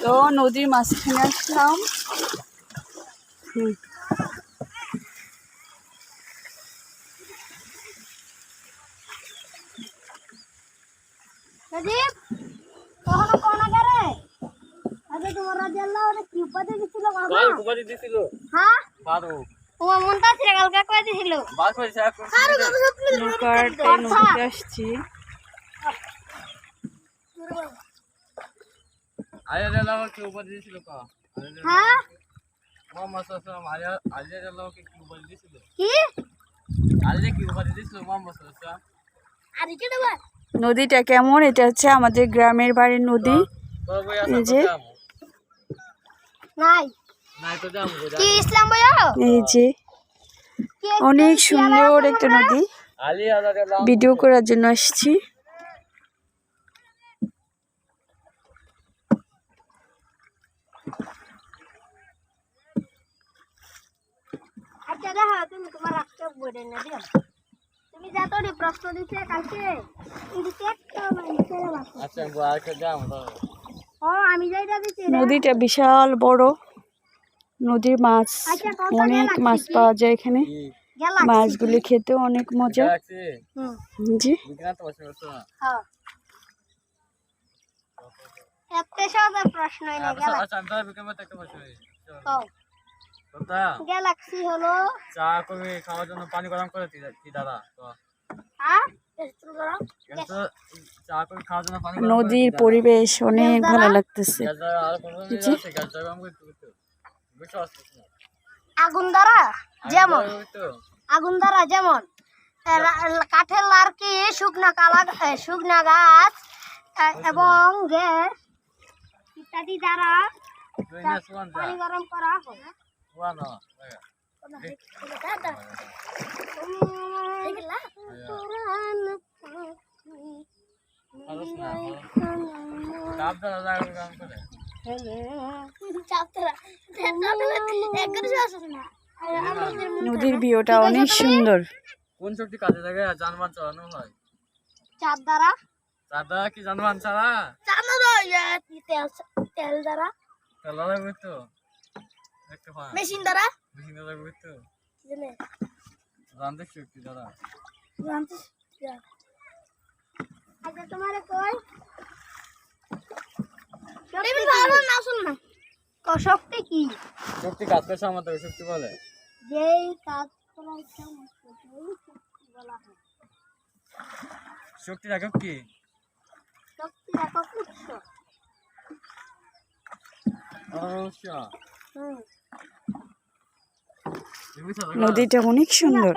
তো নদীর মাঝখানে আসলাম। হুম রাজীব কখনো কোন আগে আগে তোমার রাজ্যে আল্লাহ অনেক কি উপাধি দিছিল বাবা। কাল কুপারি দিছিল। হ্যাঁ? বারো তোমার মনটা ছিল কালকে কয়ে দিছিল। বাস পয়সা নৌকাতে আসছি। আরে জানলাম কি উপারি দিছিল কা? হ্যাঁ? আরে আরে কি উপারি দিছিল কি? আরে কি উপারি আর দেবা নদীটা কেমন? এটা হচ্ছে আমাদের গ্রামের বাড়ির নদী। এই যে। নাই। নাই তো যাম কি ইসলাম বইয়া এই যে। অনেক সুন্দর একটা নদী। ভিডিও করার জন্য আসছি। আচ্ছা দেখো তুমি তোমার রাখতে বইটা না দিও। তুমি যা তো প্রশ্ন দিছে কালকে কিন্তু একটা মানুষের বাকি। আচ্ছা ও আমি নদীটা বিশাল বড়। নদীর মাছ আচ্ছা, অনেক মাছ পাওয়া যায় এখানে। মাছগুলি খেতে অনেক মজা। জি। বিজ্ঞান গ্যালাক্সি হলো। চা কবি খাওয়ার জন্য পানি গরম করে কি দাদা তো। হ্যাঁ? চা কবি খাওয়ার জন্য পানি গরম করে নদীর পরিবেশ অনেক ভালো লাগতেছে। আগুন দ্বারা যেমন। আগুন দ্বারা যেমন। কাঠের লার্কি শুকনা কালা শুকনা গাছ এবং গ্যাস ইত্যাদি দ্বারা পানি গরম করা হয়। দ্বারা নদীর ভিউটা অনেক সুন্দর। কোন শক্তি কাজে লাগে যানবাহন চালানো হয় চার দ্বারা তার দ্বারা কি যানবাহন ছাড়া তেল তেল দ্বারা। চালা লাগবে তো? মেশিন দ্বারা? মেশিন লাগবে তো। জেনে? যান্ত্রিক শক্তি দ্বারা জানতিস আচ্ছা তোমার কই? শক্তি ভালো না শুন না। ক শক্তি কি? শক্তি কাজ করছে আমাদের শক্তি বলে। যেই কাজ করার সমস্ত শক্তি বলা হয়। শক্তি রাখব কি? শক্তি একক উৎস। অবশ্য হুম। নদীটা অনেক সুন্দর।